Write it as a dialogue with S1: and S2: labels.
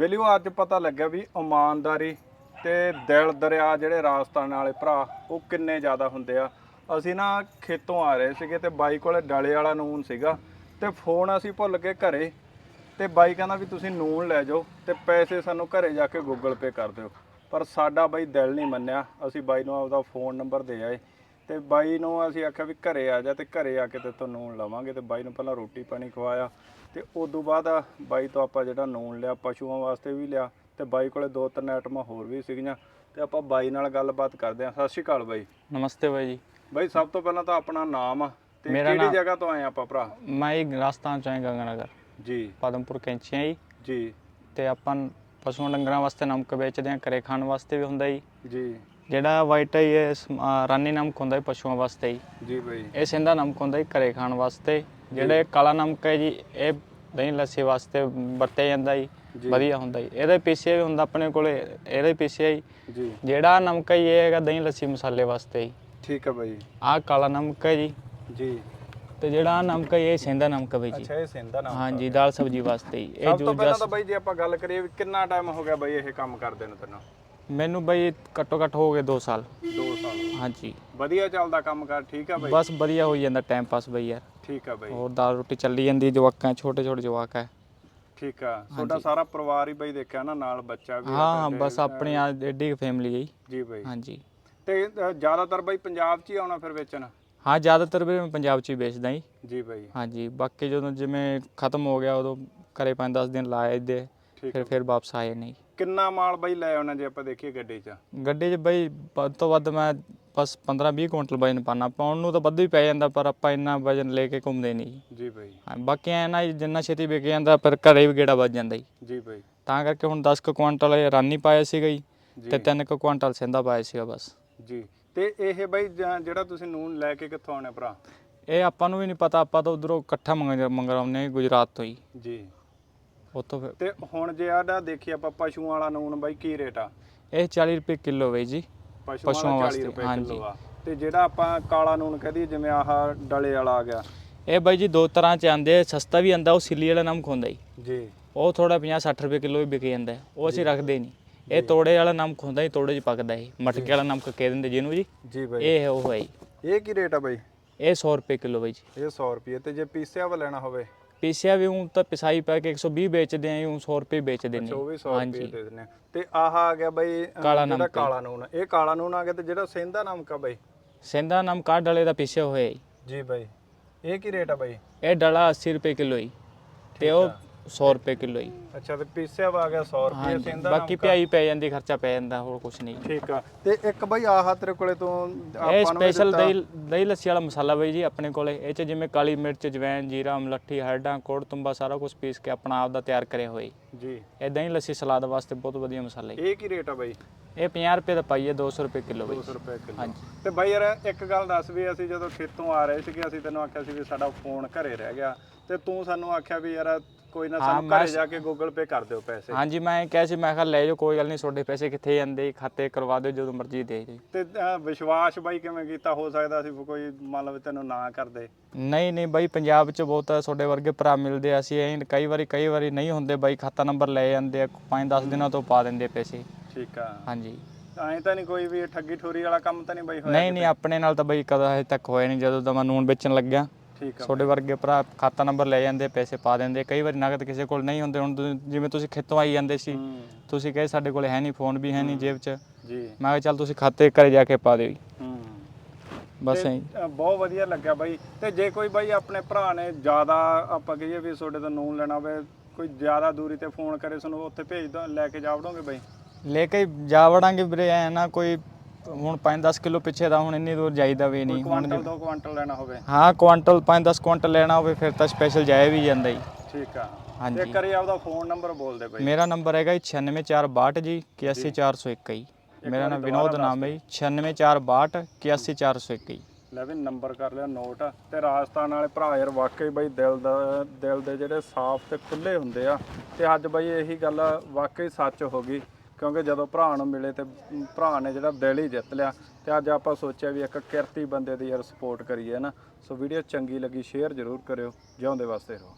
S1: ਬੇਲੀਓ, ਅੱਜ ਪਤਾ ਲੱਗਿਆ ਵੀ ਇਮਾਨਦਾਰੀ ਤੇ ਦਿਲ ਦਰਿਆ ਜਿਹੜੇ ਰਾਜਸਥਾਨ ਵਾਲੇ ਭਰਾ, ਉਹ ਕਿੰਨੇ ਜ਼ਿਆਦਾ ਹੁੰਦੇ ਆ। ਅਸੀਂ ਨਾ ਖੇਤੋਂ ਆ ਰਹੇ ਸੀਗੇ ਤੇ ਬਾਈ ਕੋਲੇ ਡਲੇ ਵਾਲਾ ਨੂਨ ਸੀਗਾ ਤੇ ਫੋਨ ਅਸੀਂ ਭੁੱਲ ਕੇ ਘਰੇ ਤੇ ਬਾਈ ਕਹਿੰਦਾ ਵੀ ਤੁਸੀਂ ਨੂਨ ਲੈ ਜਾਓ ਤੇ ਪੈਸੇ ਸਾਨੂੰ ਘਰੇ ਜਾ ਕੇ ਗੂਗਲ ਪੇ ਕਰ ਦਿਓ। ਪਰ ਸਾਡਾ ਬਾਈ ਦਿਲ ਨਹੀਂ ਮੰਨਿਆ, ਅਸੀਂ ਬਾਈ ਨੂੰ ਆਪਦਾ ਫੋਨ ਨੰਬਰ ਦੇ ਆਏ। ਤੇ ਬਾਈ ਨੂੰ ਅਸੀਂ ਆਖਿਆ ਵੀ ਘਰੇ ਆ ਜਾ ਤੇ ਘਰੇ ਆ ਕੇ ਤੇ ਤੋਂ ਨੂਨ ਲਵਾਂਗੇ ਤੇ ਬਾਈ ਨੂੰ ਪਹਿਲਾਂ ਰੋਟੀ ਪਾਣੀ ਖਵਾਇਆ ਤੇ ਉਸ ਤੋਂ ਬਾਅਦ ਬਾਈ ਤੋਂ ਆਪਾਂ ਜਿਹੜਾ ਨੂਨ ਲਿਆ ਪਸ਼ੂਆਂ ਵਾਸਤੇ ਵੀ ਲਿਆ ਤੇ ਬਾਈ ਕੋਲੇ ਦੋ ਤਿੰਨ ਆਈਟਮਾਂ ਹੋਰ ਵੀ ਸੀਗੀਆਂ ਤੇ ਆਪਾਂ ਬਾਈ ਨਾਲ ਗੱਲਬਾਤ ਕਰਦੇ ਹਾਂ। ਸਤਿ ਸ਼੍ਰੀ ਅਕਾਲ ਬਾਈ।
S2: ਨਮਸਤੇ ਬਾਈ ਜੀ।
S1: ਬਾਈ ਸਭ ਤੋਂ ਪਹਿਲਾਂ ਤਾਂ ਆਪਣਾ ਨਾਮ ਆ ਤੇ
S2: ਮੇਰਾ
S1: ਕਿਹੜੀ
S2: ਨਾਮ-
S1: ਜਗ੍ਹਾ ਤੋਂ ਆਏ ਆਪਾਂ ਭਰਾ?
S2: ਮੈਂ ਇੱਕ ਰਾਜਸਥਾਨ ਚੋਂ ਹਾਂ ਗੰਗਾਨਗਰ।
S1: ਜੀ।
S2: ਪਦਮਪੁਰ ਕੈਂਚੀਆਂ ਜੀ।
S1: ਜੀ।
S2: ਤੇ ਆਪਾਂ ਪਸ਼ੂਆਂ ਡੰਗਰਾਂ ਵਾਸਤੇ ਨਮਕ ਵੇਚਦੇ ਹਾਂ ਘਰੇ ਖਾਣ ਵਾਸਤੇ ਵੀ ਹੁੰਦਾ ਜੀ।
S1: ਜੀ।
S2: ਜਿਹੜਾ ਵਾਈਟ ਹੈ ਇਹ ਸਮ- ਅਹ ਰਾਨੀ ਨਮਕ ਹੁੰਦਾ ਜੀ ਪਸ਼ੂਆਂ ਵਾਸਤੇ ਜੀ
S1: ਜੀ ਬਾਈ।
S2: ਇਹ ਸਿੰਦਾ ਨਮਕ ਹੁੰਦਾ ਜੀ ਘਰੇ ਖਾਣ ਵਾਸਤੇ। ਜਿਹੜੇ ਕਾਲਾ ਨਮਕ ਹੈ ਜੀ ਇਹ ਦਹੀਂ ਲੱਸੀ ਵਾਸਤੇ ਵਰਤਿਆ ਜਾਂਦਾ ਜੀ।
S1: ਜੀ।
S2: ਵਧੀਆ ਹੁੰਦਾ ਜੀ। ਇਹਦੇ ਪੀਸੇ ਵੀ ਹੁੰਦਾ ਆਪਣੇ ਕੋਲੇ ਇਹਦੇ ਪੀਸੇ ਜੀ।
S1: ਜੀ।
S2: ਜਿਹੜਾ ਨਮਕ ਹੈ ਜੀ, ਇਹ ਹੈਗਾ ਦਹੀਂ ਲੱਸੀ ਮਸਾਲੇ ਵਾਸਤੇ ਜੀ।
S1: ਠੀਕ ਹੈ ਬਾਈ।
S2: ਆਹ ਕਾਲਾ ਨਮਕ ਹੈ ਜੀ।
S1: ਜੀ।
S2: ਤੇ ਜਿਹੜਾ ਆਹ ਨਮਕ ਹੈ ਇਹ ਸਿੰਦਾ ਨਮਕ ਹੈ ਬਾਈ ਜੀ।
S1: ਅੱਛਾ ਇਹ ਸਿੰਦਾ ਨਾਮ
S2: ਹਾਂਜੀ ਦਾਲ ਸਬਜੀ ਵਾਸਤੇ ਹੀ ਇਹ
S1: ਸਭ ਤੋਂ
S2: ਜੂਸ
S1: ਪਹਿਲਾਂ ਤਾਂ ਬਾਈ ਜੇ ਆਪਾਂ ਗੱਲ ਕਰੀਏ ਵੀ ਕਿੰਨਾ ਟਾਈਮ ਹੋ ਗਿਆ ਬਾਈ ਇਹ ਕੰਮ ਕਰਦੇ ਨੂੰ ਤੈਨੂੰ?
S2: ਮੈਨੂੰ ਬਈ ਘੱਟੋ ਘੱਟ ਹੋ ਗਏ 2 ਸਾਲ।
S1: 2 ਸਾਲ।
S2: ਹਾਂਜੀ।
S1: ਵਧੀਆ ਚੱਲਦਾ ਕੰਮ ਕਰ ਠੀਕ ਆ ਬਾਈ?
S2: ਬਸ ਵਧੀਆ ਹੋਈ ਜਾਂਦਾ ਟਾਈਮ ਪਾਸ ਬਈ ਯਾਰ।
S1: ਠੀਕ ਆ ਬਾਈ।
S2: ਹੋਰ ਦਾਲ ਰੋਟੀ ਚੱਲੀ ਜਾਂਦੀ ਜਵਾਕਾਂ ਛੋਟੇ ਛੋਟੇ ਜਵਾਕ ਹੈ।
S1: ਠੀਕ ਆ। ਤੁਹਾਡਾ ਸਾਰਾ ਪਰਿਵਾਰ ਹੀ ਬਾਈ ਦੇਖਿਆ ਨਾ ਨਾਲ ਬੱਚਾ ਵੀ ਆ
S2: ਹਾਂ ਹਾਂ। ਬਸ ਆਪਣੀ ਆ ਐਡੀ ਫੈਮਿਲੀ ਹੈ ਜੀ।
S1: ਬਾਈ।
S2: ਹਾਂਜੀ।
S1: ਤੇ ਅ, ਜ਼ਿਆਦਾਤਰ ਬਾਈ ਪੰਜਾਬ 'ਚ ਹੀ ਆਉਣਾ ਫਿਰ ਵੇਚਣ?
S2: ਹਾਂ ਜ਼ਿਆਦਾਤਰ ਵੀ ਮੈਂ ਪੰਜਾਬ 'ਚ ਹੀ ਵੇਚਦਾ ਜੀ।
S1: ਜੀ ਬਾਈ।
S2: ਹਾਂਜੀ ਬਾਕੀ ਜਦੋਂ ਜਿਵੇਂ ਖਤਮ ਹੋ ਗਿਆ ਉਦੋਂ ਘਰੇ 5-10 ਦਿਨ ਲਾਏ ਦੇ
S1: ਠੀਕ
S2: ਫਿਰ ਫਿਰ ਵਾਪਸ ਆਏ ਨਹੀਂ।
S1: ਕਿੰਨਾ ਮਾਲ ਬਾਈ ਲੈ ਆਉਣਾ ਜੇ ਆਪਾਂ ਦੇਖੀਏ ਗੱਡੀ 'ਚ?
S2: ਗੱਡੀ 'ਚ ਬਈ ਵੱਧ ਤੋਂ ਵੱਧ ਮੈਂ ਬਸ 15-20 ਕੁਇੰਟਲ ਵਜਨ ਪਾਣਾ ਪਾਉਣ। ਨੂੰ ਤਾਂ ਵੱਧ ਵੀ ਪੈ ਜਾਂਦਾ ਪਰ ਆਪਾਂ ਇੰਨਾ ਵਜਨ ਲੈ ਕੇ ਘੁੰਮਦੇ ਨਹੀਂ। ਜੀ।
S1: ਜੀ ਬਾਈ।
S2: ਹਾਂ, ਬਾਕੀ ਐ ਨਾ ਜੀ, ਜਿੰਨਾ ਛੇਤੀ ਵਿਕ ਜਾਂਦਾ ਪਰ ਘਰੇ ਵੀ ਗੇੜਾ ਵੱਜ ਜਾਂਦਾ ਜੀ।
S1: ਜੀ ਬਾਈ।
S2: ਤਾਂ ਕਰਕੇ ਹੁਣ 10 ਕੁ ਕੁਆਂਟਲ ਇਹ ਰਾਨੀ ਪਾਇਆ ਸੀਗਾ ਜੀ
S1: ਜੀ।
S2: ਤੇ 3 ਕੁ ਕੁਆਂਟਲ ਸਿੰਦਾ ਪਾਇਆ ਸੀਗਾ ਬਸ।
S1: ਜੀ। ਤੇ ਇਹ ਬਾਈ ਜ- ਜਿਹੜਾ ਤੁਸੀਂ ਨੂਨ ਲੈ ਕੇ ਕਿੱਥੋਂ ਆਉਣੇ ਭਰਾ?
S2: ਇਹ ਆਪਾਂ ਨੂੰ ਵੀ ਨਹੀਂ ਪਤਾ ਆਪਾਂ ਤਾਂ ਉਧਰੋਂ ਇਕੱਠਾ ਮੰਗ ਮੰਗਰਾਉਂਦੇ ਗੁਜਰਾਤ ਤੋਂ ਹੀ।
S1: ਜੀ।
S2: ਉੱਥੋਂ ਫਿਰ
S1: ਤੇ ਹੁਣ ਜੇ ਆਡਾ ਦੇਖੀ ਆਪਾਂ ਪਸ਼ੂਆਂ ਵਾਲਾ ਨੂਨ ਬਾਈ ਕੀ ਰੇਟ ਆ?
S2: ਇਹ 40 ਰੁਪਏ ਕਿਲੋ ਵੇ ਜੀ।
S1: ਪਸ਼ੂਆਂ
S2: ਪਸ਼ੂਆਂ
S1: ਵਾਲਾ 40
S2: ਵਾਸਤੇ,
S1: ਰੁਪਏ
S2: ਹਾਂਜੀ।
S1: ਕਿਲੋ ਆ। ਤੇ ਜਿਹੜਾ ਆਪਾਂ ਕਾਲਾ ਨੂਨ ਕਹਦੀ ਜਿਵੇਂ ਆਹ ਡਲੇ ਵਾਲਾ ਆ ਗਿਆ।
S2: ਇਹ ਬਾਈ ਜੀ ਦੋ ਤਰ੍ਹਾਂ ਚ ਆਂਦੇ ਆ, ਸਸਤਾ ਵੀ ਆਂਦਾ ਉਹ ਸਿੱਲੀ ਵਾਲਾ ਨਮਕ ਹੁੰਦਾ ਜੀ।
S1: ਜੀ।
S2: ਉਹ ਥੋੜਾ 50 60 ਰੁਪਏ ਕਿਲੋ ਵੀ ਵਿਕ ਜਾਂਦਾ ਹੈ। ਉਹ ਅਸੀਂ ਰੱਖਦੇ ਨਹੀਂ। ਇਹ ਤੋੜੇ ਵਾਲਾ ਨਮਕ ਹੁੰਦਾ ਜੀ ਤੋੜੇ 'ਚ ਪੱਕਦਾ ਇਹ। ਮਟਕੇ ਵਾਲਾ ਨਮਕ ਕਹਿ ਦਿੰਦੇ ਜਿਹਨੂੰ ਜੀ।
S1: ਜੀ ਬਾਈ।
S2: ਇਹ ਹੈ ਉਹ ਹੈ ਜੀ।
S1: ਇਹ ਕੀ ਰੇਟ ਆ ਬਾਈ?
S2: ਇਹ 100 ਰੁਪਏ ਕਿਲੋ ਬਾਈ ਜੀ।
S1: ਇਹ 100 ਰੁਪਏ। ਤੇ ਜੇ ਪੀਸਿਆ ਵਾ ਲੈਣਾ ਹੋਵੇ?
S2: ਪੀਸਿਆ ਵੀ ਉਹ ਤਾਂ ਪਿਸਾਈ ਪਾ ਕੇ 120 ਵੇਚਦੇ ਆ ਉਹ 100 ਰੁਪਏ ਵੇਚਦੇ ਨੇ
S1: ਉਹ ਵੀ 100 ਰੁਪਏ ਦੇ ਦਿੰਦੇ ਆ। ਤੇ ਆਹ ਆ ਗਿਆ ਬਾਈ
S2: ਕਾਲਾ
S1: ਜਿਹੜਾ
S2: ਨਮਕ।
S1: ਕਾਲਾ ਨੂਨ ਇਹ ਕਾਲਾ ਨੂਨ ਆ ਗਿਆ ਤੇ ਜਿਹੜਾ ਸੇਂਦਾ ਨਮਕ ਆ ਬਾਈ?
S2: ਸਿੰਦਾ ਨਮਕ ਕਾਢ ਡਲੇ ਦਾ ਪੀਸਿਆ ਹੋਇਆ ਜੀ।
S1: ਜੀ ਬਾਈ। ਇਹ ਕੀ ਰੇਟ ਆ ਬਾਈ?
S2: ਇਹ ਡਲਾ 80 ਰੁਪਏ ਕਿਲੋ ਜੀ। ਤੇ ਉਹ 100 ਰੁਪਏ ਕਿਲੋ ਜੀ।
S1: ਅੱਛਾ ਤੇ ਪੀਸਿਆ ਵਾ ਗਿਆ 100 ਰੁਪਏ
S2: ਹਾਂਜੀ
S1: ਸੇਂਦਾ
S2: ਬਾਕੀ। ਪਿਆਈ ਪੈ ਜਾਂਦੀ ਖਰਚਾ ਪੈ ਜਾਂਦਾ ਹੋਰ ਕੁਝ ਨਹੀਂ।
S1: ਠੀਕ ਆ। ਤੇ ਇੱਕ ਬਾਈ ਆਹ ਤੇਰੇ ਕੋਲੇ ਤੋਂ
S2: ਇਹ
S1: ਆਪਾਂ ਨੂੰ ਵੀ
S2: ਸਪੈਸ਼ਲ
S1: ਦਿੱਤਾ।
S2: ਦਹੀਂ ਦਹੀਂ ਲੱਸੀ ਵਾਲਾ ਮਸਾਲਾ ਬਈ ਜੀ ਆਪਣੇ ਕੋਲੇ। ਇਹ ਚ ਜਿਵੇਂ ਕਾਲੀ ਮਿਰਚ ਜਵੈਨ ਜੀਰਾ ਮਲੱਠੀ ਹਰਡਾਂ ਕੋੜ ਤੁੰਬਾ ਸਾਰਾ ਕੁਝ ਪੀਸ ਕੇ ਆਪਣਾ ਆਪ ਦਾ ਤਿਆਰ ਕਰਿਆ ਹੋਇਆ ਜੀ।
S1: ਜੀ।
S2: ਇਹ ਦਹੀਂ ਲੱਸੀ ਸਲਾਦ ਵਾਸਤੇ ਬਹੁਤ ਵਧੀਆ ਮਸਾਲਾ ਜੀ।
S1: ਇਹ ਕੀ ਰੇਟ ਆ ਬਾਈ?
S2: ਇਹ 50 ਰੁਪਏ ਦਾ ਪਾਈ ਹੈ 200 ਰੁਪਏ ਕਿਲੋ ਬਈ।
S1: 200 ਰੁਪਏ ਕਿਲੋ।
S2: ਹਾਂਜੀ।
S1: ਤੇ ਬਾਈ ਯਾਰ ਇੱਕ ਗੱਲ ਦੱਸ ਵੀ ਅਸੀਂ ਜਦੋਂ ਖੇਤੋਂ ਆ ਰਹੇ ਸੀਗੇ ਅਸੀਂ ਤੈਨੂੰ ਆਖਿਆ ਸੀ ਵੀ ਸਾਡਾ ਫੋਨ ਘਰੇ ਰਹਿ ਗਿਆ। ਤੇ ਤੂੰ ਸਾਨੂੰ ਆਖਿਆ ਵੀ ਯਾਰ ਕੋਈ ਨਾ ਸਾਨੂੰ ਘਰੇ ਜਾ ਕੇ ਗੂਗਲ ਪੇ ਕਰ ਦਿਓ ਪੈਸੇ।
S2: ਹਾਂਜੀ ਮੈਂ ਕਿਹਾ ਸੀ ਮੈਂ ਕਿਹਾ ਲੈ ਜਾਓ ਕੋਈ ਗੱਲ ਨਹੀਂ ਤੁਹਾਡੇ ਪੈਸੇ ਕਿੱਥੇ ਜਾਂਦੇ ਜੀ, ਖਾਤੇ ਕਰਵਾ ਦਿਓ ਜਦੋਂ ਮਰਜ਼ੀ ਦੇ ਦਿਓ
S1: ਤੇ ਅਹ, ਵਿਸ਼ਵਾਸ ਬਾਈ ਕਿਵੇਂ ਕੀਤਾ? ਹੋ ਸਕਦਾ ਸੀ ਵੀ ਕੋਈ ਮੰਨ ਲਓ ਵੀ ਤੈਨੂੰ ਨਾ ਕਰਦੇ
S2: ਨਹੀਂ ਨਹੀਂ ਬਾਈ ਪੰਜਾਬ 'ਚ ਬਹੁਤ ਤੁਹਾਡੇ ਵਰਗੇ ਭਰਾ ਮਿਲਦੇ ਆ ਅਸੀਂ ਐਂ ਕਈ ਵਾਰੀ ਕਈ ਵਾਰੀ ਨਹੀਂ ਹੁੰਦੇ ਬਾਈ ਖਾਤਾ ਨੰਬਰ ਲੈ ਜਾਂਦੇ ਆ 5-10 ਦਿਨਾਂ ਤੋਂ ਪਾ ਦਿੰਦੇ ਪੈਸੇ।
S1: ਠੀਕ ਆ।
S2: ਹਾਂਜੀ।
S1: ਐਂ ਤਾਂ ਨਹੀਂ ਕੋਈ ਵੀ ਠੱਗੀ ਠੋਰੀ ਵਾਲਾ ਕੰਮ ਤਾਂ ਨਹੀਂ ਬਾਈ ਹੋਇਆ
S2: ਨਹੀਂ ਨਹੀਂ ਆਪਣੇ ਨਾਲ ਤਾਂ ਬਾਈ ਕਦਾ ਹਜੇ ਤੱਕ ਹੋਇਆ ਨਹੀਂ ਜਦੋਂ ਦਾ ਮੈਂ ਨੂਨ ਵੇਚਣ ਲੱਗਿਆ।
S1: ਠੀਕ ਆ
S2: ਤੁਹਾਡੇ ਵਰਗੇ ਭਰਾ ਖਾਤਾ ਨੰਬਰ ਲੈ ਜਾਂਦੇ ਪੈਸੇ ਪਾ ਦਿੰਦੇ ਕਈ ਵਾਰੀ ਨਗਦ ਕਿਸੇ ਕੋਲ ਨਹੀਂ ਹੁੰਦੇ ਹੁਣ ਤੁਸੀਂ- ਜਿਵੇਂ ਤੁਸੀਂ ਖੇਤੋਂ ਆਈ ਜਾਂਦੇ ਸੀ
S1: ਹੂੰ,
S2: ਤੁਸੀਂ ਕਹੇ ਸਾਡੇ ਕੋਲ ਹੈ ਨਹੀਂ ਫੋਨ ਵੀ ਹੈ ਨਹੀਂ ਜੇਬ 'ਚ।
S1: ਜੀ।
S2: ਮੈਂ ਕਿਹਾ ਚੱਲ ਤੁਸੀਂ ਖਾਤੇ ਘਰੇ ਜਾ ਕੇ ਪਾ ਦਿਓ ਜੀ।
S1: ਹੂੰ।
S2: ਬਸ
S1: ਤੇ,
S2: ਐਂ।
S1: ਅ, ਬਹੁਤ ਵਧੀਆ ਲੱਗਿਆ ਬਾਈ। ਤੇ ਜੇ ਕੋਈ ਬਾਈ ਆਪਣੇ ਭਰਾ ਨੇ ਜ਼ਿਆਦਾ ਆਪਾਂ ਕਹੀਏ ਵੀ ਤੁਹਾਡੇ ਤੋਂ ਨੂਨ ਲੈਣਾ ਹੋਵੇ ਕੋਈ ਜ਼ਿਆਦਾ ਦੂਰੀ ਤੇ ਫੋਨ ਕਰੇ ਤੁਹਾਨੂੰ ਉੱਥੇ ਭੇਜ ਦੋ ਲੈ ਕੇ ਜਾਵੜੋਗੇ ਬਾਈ?
S2: ਲੈ ਕੇ ਜਾ ਵੜਾਂਗੇ ਵੀਰੇ ਐ ਨਾ ਕੋਈ ਹੁਣ 5-10 ਕਿਲੋ ਪਿੱਛੇ ਦਾ ਹੁਣ ਇੰਨੀ ਦੂਰ ਜਾਈਦਾ ਵੀ ਨਹੀਂ। ਹੁਣ
S1: ਕੁਆਂਟਲ ਦੋ ਕੁਆਂਟਲ ਲੈਣਾ ਹੋਵੇ।
S2: ਹਾਂ ਕੁਆਂਟਲ 5-10 ਕੁਆਂਟਲ ਲੈਣਾ ਹੋਵੇ ਫਿਰ ਤਾਂ ਸਪੈਸ਼ਲ ਜਾਇਆ ਵੀ ਜਾਂਦਾ ਜੀ।
S1: ਠੀਕ ਆ।
S2: ਹਾਂਜੀ।
S1: ਤੇ ਕਰੀ ਆਪਦਾ ਫੋਨ ਨੰਬਰ ਬੋਲ ਦੇ ਬਾਈ।
S2: ਮੇਰਾ ਨੰਬਰ ਹੈਗਾ ਜੀ 96462 ਜੀ 81401 ਜੀ। ਮੇਰਾ ਨਾਮ ਵਿਨੋਦ ਨਾਮ ਹੈ ਜੀ 96462 81401 ਜੀ।
S1: ਲੈ ਵੀ ਨੰਬਰ ਕਰ ਲਿਆ ਨੋਟ ਤੇ ਰਾਜਸਥਾਨ ਵਾਲੇ ਭਰਾ ਯਾਰ ਵਾਕਈ ਬਾਈ ਦਿਲ ਦਾ ਦਿਲ ਦੇ ਜਿਹੜੇ ਸਾਫ਼ ਤੇ ਖੁੱਲੇ ਹੁੰਦੇ ਆ। ਤੇ ਅੱਜ ਬਾਈ ਇਹੀ ਗੱਲ ਵਾਕਈ ਸੱਚ ਹੋ ਗਈ। ਕਿਉਂਕਿ ਜਦੋਂ ਭਰਾ ਨੂੰ ਮਿਲੇ ਤੇ ਭਰਾ ਨੇ ਜਿਹੜਾ ਦਿਲ ਹੀ ਜਿੱਤ ਲਿਆ ਤੇ ਅੱਜ ਆਪਾਂ ਸੋਚਿਆ ਵੀ ਇੱਕ ਕਿਰਤੀ ਬੰਦੇ ਦੀ ਯਾਰ ਸਪੋਰਟ ਕਰੀਏ ਨਾ? ਸੋ ਵੀਡੀਓ ਚੰਗੀ ਲੱਗੀ ਸ਼ੇਅਰ ਜ਼ਰੂਰ ਕਰਿਓ, ਜਿਉਂਦੇ ਵਾਸਤੇ ਰਹੋ।